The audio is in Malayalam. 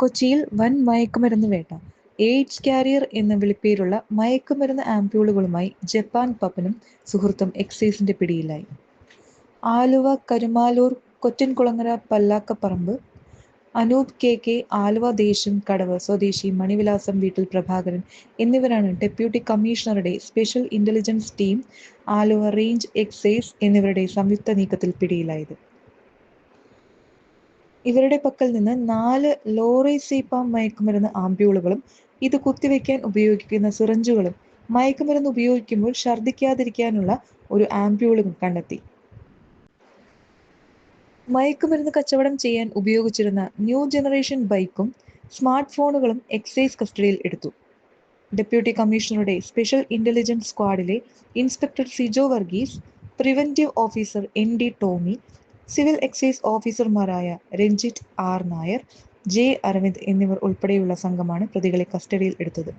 കൊച്ചിയിൽ വൻ മയക്കുമരുന്ന് വേട്ട. എയ്ഡ്സ് കാരിയർ എന്ന വിളിപ്പേരുള്ള മയക്കുമരുന്ന് ആംപ്യൂളുകളുമായി ജപ്പാൻ പപ്പനും സുഹൃത്തും എക്സൈസിന്റെ പിടിയിലായി. ആലുവ കരുമാലൂർ കൊറ്റൻകുളങ്ങര പല്ലാക്കപ്പറമ്പ് അനൂപ് കെ കെ ആലുവ ദേശം കടവ് സ്വദേശി മണിവിലാസം വീട്ടിൽ പ്രഭാകരൻ എന്നിവരാണ് ഡെപ്യൂട്ടി കമ്മീഷണറുടെ special intelligence team Aluva range excise എന്നിവരുടെ സംയുക്ത നീക്കത്തിൽ പിടിയിലായത്. ഇവരുടെ പക്കൽ നിന്ന് നാല് ലോറേസീപ്പാം മയക്കുമരുന്ന് ആംബ്യൂളുകളും ഇത് കുത്തിവെക്കാൻ ഉപയോഗിക്കുന്ന സിറഞ്ചുകളും മയക്കുമരുന്ന് ഉപയോഗിക്കുമ്പോൾ ഛർദ്ദിക്കാതിരിക്കാനുള്ള ഒരു ആംപ്യൂളും കണ്ടെത്തി. മയക്കുമരുന്ന് കച്ചവടം ചെയ്യാൻ ഉപയോഗിച്ചിരുന്ന ന്യൂ ജനറേഷൻ ബൈക്കും സ്മാർട്ട് ഫോണുകളും എക്സൈസ് കസ്റ്റഡിയിൽ എടുത്തു. ഡെപ്യൂട്ടി കമ്മീഷണറുടെ special intelligence സ്ക്വാഡിലെ inspector Sijo Varghese preventive officer N D Tomy civil excise ഓഫീസർമാരായ രഞ്ജിത്ത് ആർ നായർ ജെ അരവിന്ദ് എന്നിവർ ഉൾപ്പെടെയുള്ള സംഘമാണ് പ്രതികളെ കസ്റ്റഡിയിൽ എടുത്തത്.